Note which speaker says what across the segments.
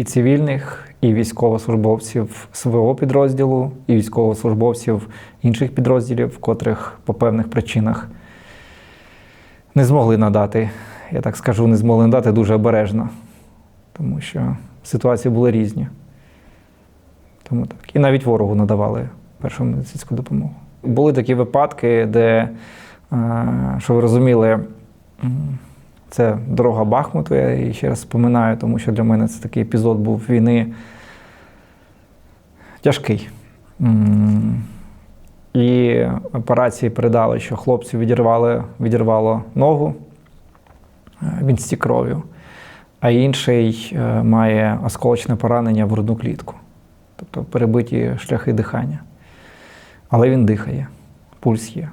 Speaker 1: і цивільних, і військовослужбовців свого підрозділу, і військовослужбовців інших підрозділів, котрих по певних причинах не змогли надати. Я так скажу, не змогли надати дуже обережно, тому що ситуації були різні. Тому так. І навіть ворогу надавали першу медицинську допомогу. Були такі випадки, де, е, що ви розуміли, це дорога Бахмуту, я її ще раз споминаю, тому що для мене це такий епізод був війни тяжкий. І операції передали, що хлопцю відірвали, відірвало ногу, е, він стік кров'ю, а інший е, має осколочне поранення в грудну клітку, тобто перебиті шляхи дихання. Але він дихає, пульс є.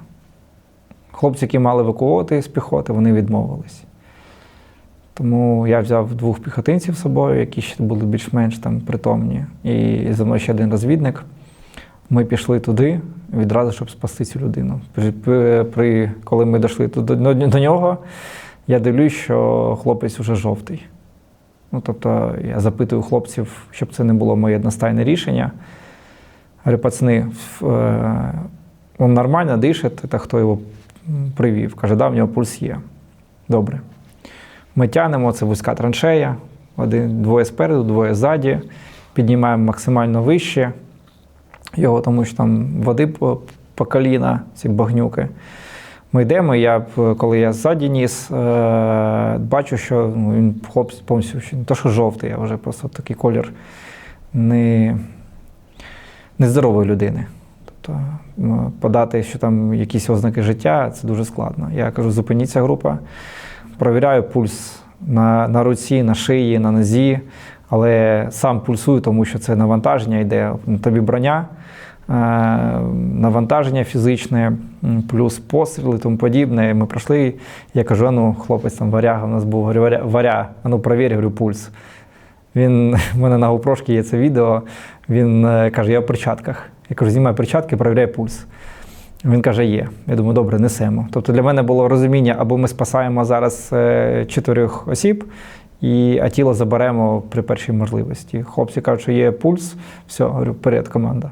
Speaker 1: Хлопці, які мали евакуовувати з піхоти, вони відмовились. Тому я взяв двох піхотинців з собою, які ще були більш-менш там притомні, і за мною ще один розвідник. Ми пішли туди відразу, щоб спасти цю людину. При, коли ми дійшли туди, до, до нього, я дивлюсь, що хлопець вже жовтий. Ну, тобто я запитую хлопців, щоб це не було моє одностайне рішення. Говорю, пацани, е, він нормально дише, та хто його привів? Каже, да, в нього пульс є. Добре. Ми тянемо, це вузька траншея, один, двоє спереду, двоє ззаді, піднімаємо максимально вище його, тому що там води по, по коліна, ці багнюки. Ми йдемо, я, коли я ззаді ніс, е, бачу, що ну, він хлопець повністю не то, що жовтий, а вже просто такий колір не, нездорової людини. Тобто подати, що там якісь ознаки життя, це дуже складно. Я кажу, зупиніться група, провіряю пульс на, на руці, на шиї, на нозі, але сам пульсую, тому що це навантаження йде. Тобі броня, е, навантаження фізичне, плюс постріли тому подібне. Ми пройшли. Я кажу, ну, хлопець там варяга у нас був, говорю, варя, варя, ну провір, говорю, пульс. Він в мене на GoPro є це відео. Він е, каже: я в перчатках. Я кажу, знімай перчатки, перевіряй пульс. Він каже, є. Я думаю, добре, несемо. Тобто для мене було розуміння, або ми спасаємо зараз е, чотирьох осіб, і, а тіло заберемо при першій можливості. Хлопці кажуть, що є пульс, все, говорю, вперед, команда.